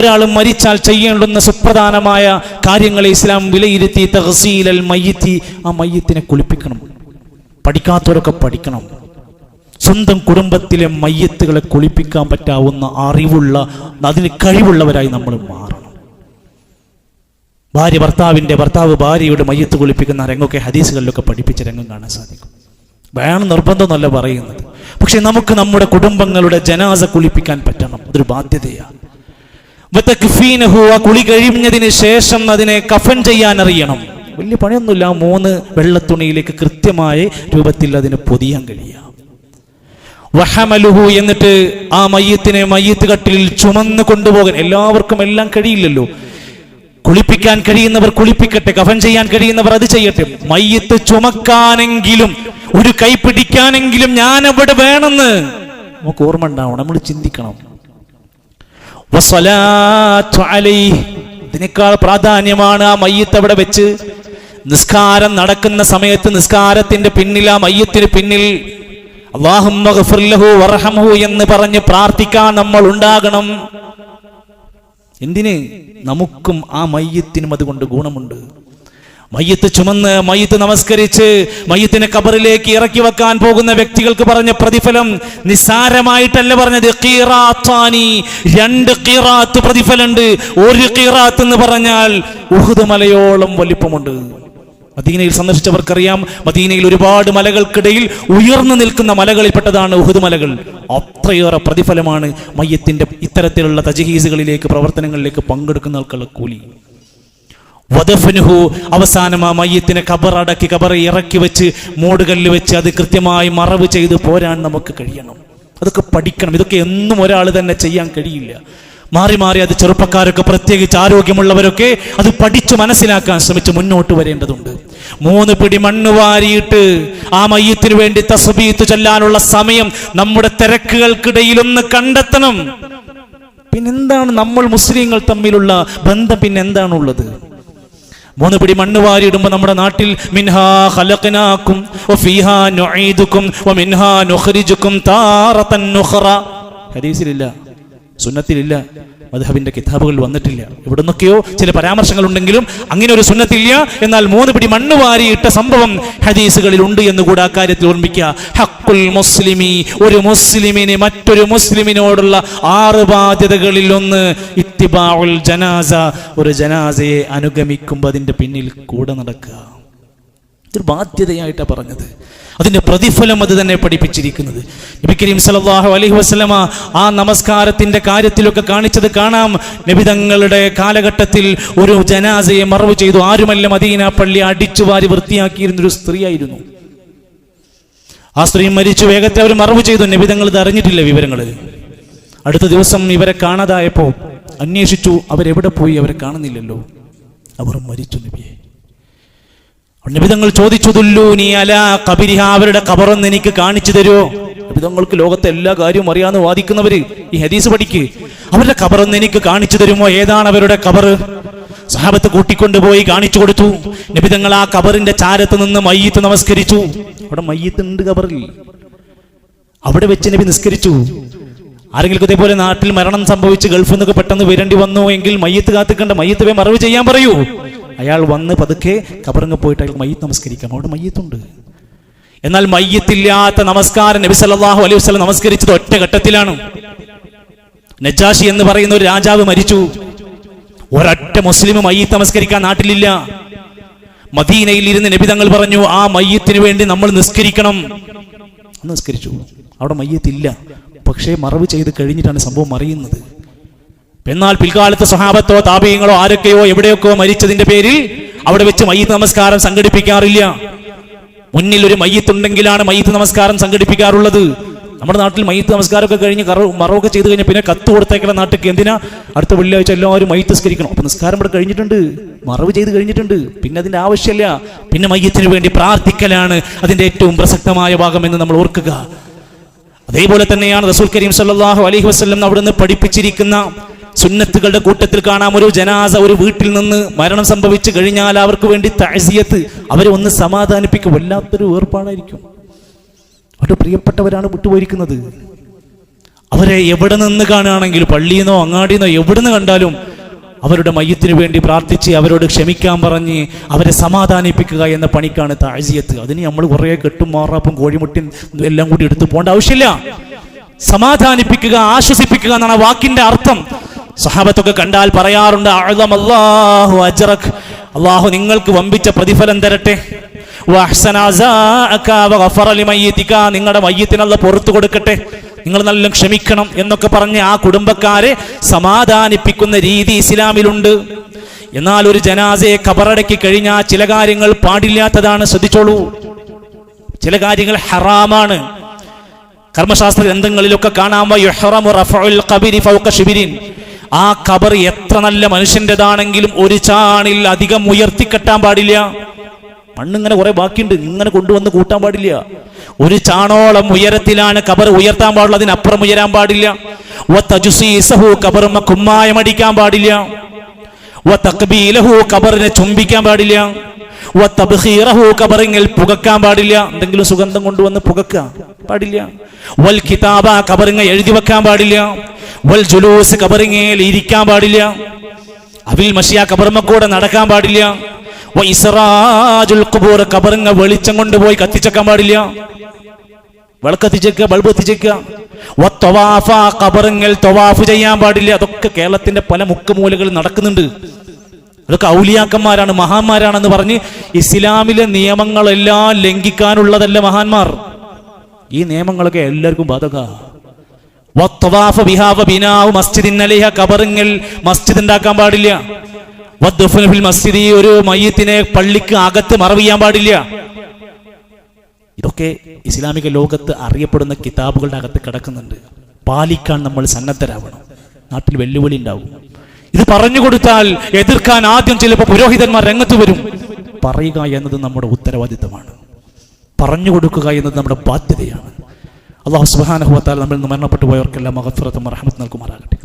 ഒരാൾ മരിച്ചാൽ ചെയ്യേണ്ടുന്ന സുപ്രധാനമായ കാര്യങ്ങളെ ഇസ്ലാം വിലയിരുത്തി തഹസീലൽ മയ്യത്തി ആ മയ്യത്തിനെ കുളിപ്പിക്കണം. പഠിക്കാത്തവരൊക്കെ പഠിക്കണം. സ്വന്തം കുടുംബത്തിലെ മയ്യത്തുകളെ കുളിപ്പിക്കാൻ പറ്റാവുന്ന അറിവുള്ള അതിന് കഴിവുള്ളവരായി നമ്മൾ മാറണം. ഭാര്യ ഭർത്താവിന്റെ ഭർത്താവ് ഭാര്യയുടെ മയ്യത്ത് കുളിപ്പിക്കുന്ന രംഗമൊക്കെ ഹദീസുകളിലൊക്കെ പഠിപ്പിച്ച രംഗം കാണാൻ സാധിക്കും. വേണം നിർബന്ധമൊന്നല്ല പറയുന്നത്. പക്ഷെ നമുക്ക് നമ്മുടെ കുടുംബങ്ങളുടെ ജനാസ കുളിപ്പിക്കാൻ പറ്റണം. അതൊരു ബാധ്യതയാണ്. ആ കുളി കഴിഞ്ഞതിന് ശേഷം അതിനെ കഫൻ ചെയ്യാൻ അറിയണം വലിയ പണിയൊന്നുമില്ല മൂന്ന് വെള്ളത്തുണിയിലേക്ക് കൃത്യമായ രൂപത്തിൽ അതിന് പൊതിയാൻ കഴിയാം. വഹമലുഹു എന്നിട്ട് ആ മയ്യത്തിനെ മയ്യത്ത് കട്ടിലിൽ ചുമന്ന് കൊണ്ടുപോകാൻ എല്ലാവർക്കും എല്ലാം കഴിയില്ലല്ലോ. കുളിപ്പിക്കാൻ കഴിയുന്നവർ കുളിപ്പിക്കട്ടെ കഫൻ ചെയ്യാൻ കഴിയുന്നവർ അത് ചെയ്യട്ടെ. മയ്യത്ത് ചുമക്കാനെങ്കിലും ഒരു കൈ പിടിക്കാനെങ്കിലും ഞാൻ അവിടെ വേണമെന്ന്. നമുക്ക് ഓർമ്മ ഉണ്ടാവണം നമ്മൾ ചിന്തിക്കണം. ഇതിനേക്കാൾ പ്രാധാന്യമാണ് ആ മയ്യത്ത് അവിടെ വെച്ച്. നിസ്കാരം നടക്കുന്ന സമയത്ത് നിസ്കാരത്തിന്റെ പിന്നിൽ ആ മയ്യത്തിന് പിന്നിൽ എന്ന് പറഞ്ഞ് പ്രാർത്ഥിക്കാൻ നമ്മൾ ഉണ്ടാകണം. എന്തിന്? നമുക്കും ആ മയ്യത്തിനും അതുകൊണ്ട് ഗുണമുണ്ട്. മയ്യത്ത് ചുമന്ന് മയ്യത്ത് നമസ്കരിച്ച് മയ്യത്തിനെ കബറിലേക്ക് ഇറക്കി വെക്കാൻ പോകുന്ന വ്യക്തികൾക്ക് പറഞ്ഞ പ്രതിഫലം നിസ്സാരമായിട്ടല്ല പറഞ്ഞത്. കീറാത്താനി രണ്ട് കീറാത്ത് പ്രതിഫലമുണ്ട്. ഒരു കീറാത്ത് എന്ന് പറഞ്ഞാൽ ഉഹുദ് മലയോളം വലിപ്പമുണ്ട്. മദീനയിൽ സന്ദർശിച്ചവർക്കറിയാം മദീനയിൽ ഒരുപാട് മലകൾക്കിടയിൽ ഉയർന്നു നിൽക്കുന്ന മലകളിൽപ്പെട്ടതാണ് ഉഹുദ് മലകൾ. അത്രയേറെ പ്രതിഫലമാണ് മയ്യത്തിന്റെ ഇത്തരത്തിലുള്ള തജഹീസുകളിലേക്ക് പ്രവർത്തനങ്ങളിലേക്ക് പങ്കെടുക്കുന്ന ആൾക്കുള്ള കൂലി. വദഫനുഹു അവസാനം ആ മയ്യത്തിനെ കബറടക്കി കബറ ഇറക്കി വെച്ച് മൂടുകല്ല് വെച്ച് അത് കൃത്യമായി മറവ് ചെയ്ത് പോരാൻ നമുക്ക് കഴിയണം. അതൊക്കെ പഠിക്കണം. ഇതൊക്കെ എന്നും ഒരാൾ തന്നെ ചെയ്യാൻ കഴിയില്ല. മാറി മാറി അത് ചെറുപ്പക്കാരൊക്കെ പ്രത്യേകിച്ച് ആരോഗ്യമുള്ളവരൊക്കെ അത് പഠിച്ചു മനസ്സിലാക്കാൻ ശ്രമിച്ച് മുന്നോട്ട് വരേണ്ടതുണ്ട്. മൂന്ന് പിടി മണ്ണ് വാരിയിട്ട് ആ മയ്യത്തിനു വേണ്ടി തസ്ബീത്ത് ചൊല്ലാനുള്ള സമയം നമ്മുടെ തിരക്കുകൾക്കിടയിലൊന്ന് കണ്ടെത്തണം. പിന്നെന്താണ് നമ്മൾ മുസ്ലിങ്ങൾ തമ്മിലുള്ള ബന്ധം? പിന്നെ എന്താണുള്ളത് മൂന്ന് പിടി മണ്ണ് വാരിയിടുമ്പോൾ നമ്മുടെ നാട്ടിൽ മിൻഹാ ഖലഖനാക്കും വഫീഹാ നുഈദുക്കും വമിൻഹാ നൊഹരിജുക്കും താറ നുഖറ. ഹദീസിലില്ല. സുന്നത്തിലില്ല. മദ്ഹബിന്റെ കിതാബുകൾ വന്നിട്ടില്ല. ഇവിടുന്നൊക്കെയോ ചില പരാമർശങ്ങൾ ഉണ്ടെങ്കിലും അങ്ങനെ ഒരു സുന്നത്തില്ല. എന്നാൽ മൂന്ന് പിടി മണ്ണ് വാരിയിട്ട സംഭവം ഹദീസുകളിൽ ഉണ്ട് എന്ന് കൂടെ അക്കാര്യത്തിൽ കാര്യത്തിൽ ഓർമ്മിക്കുക. ഹക്കുൽ മുസ്ലിമി ഒരു മുസ്ലിമിന് മറ്റൊരു മുസ്ലിമിനോടുള്ള ആറ് ബാധ്യതകളിൽ ഒന്ന് ഇത്തിബാഉൽ ജനാസ. ഒരു ജനാസയെ അനുഗമിക്കുമ്പോൾ അതിന്റെ പിന്നിൽ കൂടെ നടക്കുക. ഇതൊരു ബാധ്യതയായിട്ടാണ് പറഞ്ഞത്. അതിന്റെ പ്രതിഫലം അത് തന്നെ പഠിപ്പിച്ചിരിക്കുന്നത്. നബി കരീം സലാഹു അലഹി വസല്ലമ ആ നമസ്കാരത്തിന്റെ കാര്യത്തിലൊക്കെ കാണിച്ചത് കാണാം. നബിതങ്ങളുടെ കാലഘട്ടത്തിൽ ഒരു ജനാസയെ മറവ് ചെയ്തു. ആരുമല്ല മദീന പള്ളി അടിച്ചു വാരി വൃത്തിയാക്കിയിരുന്നൊരു സ്ത്രീയായിരുന്നു. ആ സ്ത്രീ മരിച്ചു. വേഗത്തെ അവർ മറവ് ചെയ്തു. നബിതങ്ങൾ ഇത് അറിഞ്ഞിട്ടില്ല വിവരങ്ങൾ അടുത്ത ദിവസം ഇവരെ കാണാതായപ്പോൾ അന്വേഷിച്ചു. അവരെവിടെ പോയി? അവരെ കാണുന്നില്ലല്ലോ. അവർ മരിച്ചു നബിയെ. നിബിതങ്ങൾ ചോദിച്ചു തുല്ലൂനി അല കബിരിഹ അവരുടെ കബറൊന്ന് എനിക്ക് കാണിച്ചു തരുമോ നിബിതങ്ങൾക്ക് ലോകത്തെ എല്ലാ കാര്യവും അറിയാന്ന് വാദിക്കുന്നവര് ഈ ഹദീസ് പഠിക്ക്. അവരുടെ കബറൊന്ന് എനിക്ക് കാണിച്ചു തരുമോ? ഏതാണ് അവരുടെ കബറ് സഹാബത്ത് കൂട്ടിക്കൊണ്ടുപോയി കാണിച്ചു കൊടുത്തു. നിബിതങ്ങൾ ആ കബറിന്റെ ചാരത്ത് നിന്ന് മയ്യത്ത് നമസ്കരിച്ചു. അവിടെ മയ്യത്ത് ഉണ്ട് കബറിൽ അവിടെ വെച്ച് നബി നിസ്കരിച്ചു. ആരെങ്കിലും ഇതേപോലെ നാട്ടിൽ മരണം സംഭവിച്ച് ഗൾഫിൽ നിന്നൊക്കെ പെട്ടെന്ന് വരേണ്ടി വന്നു എങ്കിൽ മയ്യത്ത് കാത്തിക്കണ്ട. മയ്യത്ത് വേ മറവ് ചെയ്യാൻ പറയൂ. അയാൾ വന്ന് പതുക്കെ കബറങ്ങ് പോയിട്ട് അയാൾ മയ്യത്ത് നമസ്കരിക്കാം. അവിടെ മയ്യത്തുണ്ട്. എന്നാൽ മയ്യത്തില്ലാത്ത നമസ്കാരം നബി സല്ലാഹു അലൈഹി വസല്ലം നമസ്കരിച്ചത് ഒറ്റ ഘട്ടത്തിലാണ്. നജാഷി എന്ന് പറയുന്ന ഒരു രാജാവ് മരിച്ചു. ഒരൊറ്റ മുസ്ലിം മയ്യത്ത് നമസ്കരിക്കാൻ നാട്ടിലില്ല. മദീനയിൽ ഇരുന്ന് നബി തങ്ങൾ പറഞ്ഞു ആ മയ്യത്തിന് വേണ്ടി നമ്മൾ നിസ്കരിക്കണം. നിസ്കരിച്ചു അവിടെ മയ്യത്തില്ല. പക്ഷേ മറവ് ചെയ്ത് കഴിഞ്ഞിട്ടാണ് സംഭവം അറിയുന്നത്. എന്നാൽ പിൽക്കാലത്ത് സ്വഹാബത്തോ താപീയങ്ങളോ ആരൊക്കെയോ എവിടെയൊക്കെയോ മരിച്ചതിന്റെ പേരിൽ അവിടെ വെച്ച് മയ്യത്ത് നമസ്കാരം സംഘടിപ്പിക്കാറില്ല. മുന്നിൽ ഒരു മയ്യത്തുണ്ടെങ്കിലാണ് മയ്യത്ത് നമസ്കാരം സംഘടിപ്പിക്കാറുള്ളത്. നമ്മുടെ നാട്ടിൽ മയ്യത്ത് നമസ്കാരമൊക്കെ കഴിഞ്ഞ് കറ മറവൊക്കെ ചെയ്ത് കഴിഞ്ഞാൽ പിന്നെ കത്ത് കൊടുത്തേക്കണ നാട്ടിൽ എന്തിനാ? അടുത്ത വെള്ളിയാഴ്ച എല്ലാവരും മയ്യത്ത് സ്കരിക്കണം അപ്പൊ നിസ്കാരം ഇവിടെ കഴിഞ്ഞിട്ടുണ്ട്. മറവ് ചെയ്ത് കഴിഞ്ഞിട്ടുണ്ട്. പിന്നെ അതിന്റെ ആവശ്യമില്ല. പിന്നെ മയ്യത്തിന് വേണ്ടി പ്രാർത്ഥിക്കലാണ് അതിന്റെ ഏറ്റവും പ്രസക്തമായ ഭാഗം എന്ന് നമ്മൾ ഓർക്കുക. അതേപോലെ തന്നെയാണ് റസൂൽ കരീം സല്ലല്ലാഹു അലൈഹി വസല്ലം അവിടുന്ന് പഠിപ്പിച്ചിരിക്കുന്ന സുന്നത്തുകളുടെ കൂട്ടത്തിൽ കാണാം ഒരു ജനാസ ഒരു വീട്ടിൽ നിന്ന് മരണം സംഭവിച്ചു കഴിഞ്ഞാൽ അവർക്ക് വേണ്ടി തഴസിയത്ത് അവരെ ഒന്ന് സമാധാനിപ്പിക്കും വല്ലാത്തൊരു വേർപ്പാടായിരിക്കും അവരുടെ പ്രിയപ്പെട്ടവരാണ് വിട്ടുപോയിരിക്കുന്നത്. അവരെ എവിടെ നിന്ന് കാണുകയാണെങ്കിലും പള്ളിയിൽ അങ്ങാടിയെന്നോ എവിടെ നിന്ന് കണ്ടാലും അവരുടെ മയ്യത്തിന് വേണ്ടി പ്രാർത്ഥിച്ച് അവരോട് ക്ഷമിക്കാൻ പറഞ്ഞ് അവരെ സമാധാനിപ്പിക്കുക എന്ന പണിക്കാണ് താഴ്ചയത്ത് അതിന് നമ്മൾ കുറേ കെട്ടും മാറാപ്പും കോഴിമുട്ടും എല്ലാം കൂടി എടുത്തു പോകേണ്ട ആവശ്യമില്ല. സമാധാനിപ്പിക്കുക ആശ്വസിപ്പിക്കുക എന്നാണ് വാക്കിന്റെ അർത്ഥം. സഹാബത്തൊക്കെ കണ്ടാൽ പറയാറുണ്ട് "അഅ്ലമ അല്ലാഹു അജ്റക്. അള്ളാഹു നിങ്ങൾക്ക് വമ്പിച്ച പ്രതിഫലം തരട്ടെ. നിങ്ങളുടെ മയ്യത്തിനുള്ള പുറത്തു കൊടുക്കട്ടെ. നിങ്ങൾ നല്ല ക്ഷമിക്കണം എന്നൊക്കെ പറഞ്ഞ് ആ കുടുംബക്കാരെ സമാധാനിപ്പിക്കുന്ന രീതി ഇസ്ലാമിലുണ്ട്. എന്നാൽ ഒരു ജനാസയെ കബറടക്കി കഴിഞ്ഞാൽ ചില കാര്യങ്ങൾ പാടില്ലാത്തതാണ് ശ്രദ്ധിച്ചോളൂ. ചില കാര്യങ്ങൾ ഹറാമാണ്. കർമ്മശാസ്ത്ര ഗ്രന്ഥങ്ങളിലൊക്കെ കാണാമോ ആ ഖബർ എത്ര നല്ല മനുഷ്യന്റെതാണെങ്കിലും ഒരു ചാണിൽ അധികം ഉയർത്തി കെട്ടാൻ പാടില്ല. മണ്ണിങ്ങനെ കുറെ ബാക്കിയുണ്ട് ഇങ്ങനെ കൊണ്ടുവന്ന് കൂട്ടാൻ പാടില്ല. ഒരു ചാണോളം ഉയരത്തിലാണ് കബർ ഉയർത്താൻ പാടുള്ളൂ അതിനപ്പുറം ഉയരാൻ പാടില്ല. കബറുമ്മ കുമ്മായമടിക്കാൻ പാടില്ല. കബറിനെ ചുംബിക്കാൻ പാടില്ല. ഖബറിങ്ങിൽ പുകക്കാൻ പാടില്ല. എന്തെങ്കിലും സുഗന്ധം കൊണ്ടുവന്ന് പുകക്കുക പാടില്ല. വൽ കിതാബ ഖബറിങ്ങ എഴുതി വെക്കാൻ പാടില്ല. വൽ ജുലൂസ് കബറിങ്ങയിൽ ഇരിക്കാൻ പാടില്ല. അവിൽ മഷിയ കബർമ്മക്കൂടെ കൂടെ നടക്കാൻ പാടില്ല. ഇസ്റാജുൽ കബറിങ്ങ ഖബറിങ്ങ വെളിച്ചം കൊണ്ടുപോയി കത്തിച്ചേക്കാൻ പാടില്ല. വിളക്ക് എത്തിച്ചേക്കുക ബൾബ് എത്തിച്ചേക്കുക. തൊവാഫ് ചെയ്യാൻ പാടില്ല. അതൊക്കെ കേരളത്തിന്റെ പല മുക്കുമൂലകളിൽ നടക്കുന്നുണ്ട്. അതൊക്കെ ഔലിയാക്കന്മാരാണ് മഹാന്മാരാണെന്ന് പറഞ്ഞ് ഇസ്ലാമിലെ നിയമങ്ങളെല്ലാം ലംഘിക്കാനുള്ളതല്ല മഹാന്മാർ. ഈ നിയമങ്ങളൊക്കെ എല്ലാവർക്കും ബാധക. ഉണ്ടാക്കാൻ പാടില്ല. മസ്ജിദി ഒരു മയ്യത്തിനെ പള്ളിക്ക് അകത്ത് മറവ് ചെയ്യാൻ പാടില്ല. ഇതൊക്കെ ഇസ്ലാമിക ലോകത്ത് അറിയപ്പെടുന്ന കിതാബുകളുടെ അകത്ത് കിടക്കുന്നുണ്ട്. പാലിക്കാൻ നമ്മൾ സന്നദ്ധരാവണം. നാട്ടിൽ വെല്ലുവിളി ഉണ്ടാവും. ഇത് പറഞ്ഞു കൊടുത്താൽ എതിർക്കാൻ ആദ്യം ചിലപ്പോൾ പുരോഹിതന്മാർ രംഗത്ത് വരും. പറയുക എന്നത് നമ്മുടെ ഉത്തരവാദിത്തമാണ്. പറഞ്ഞു കൊടുക്കുക എന്നത് നമ്മുടെ ബാധ്യതയാണ്. അള്ളാഹു സുബാനഹുവത്താൽ നമ്മൾ നിന്ന് മരണപ്പെട്ടു പോയവർക്കെല്ലാം മഹത്വത്തും റഹമത്ത് നൽകുമാറാകട്ടെ.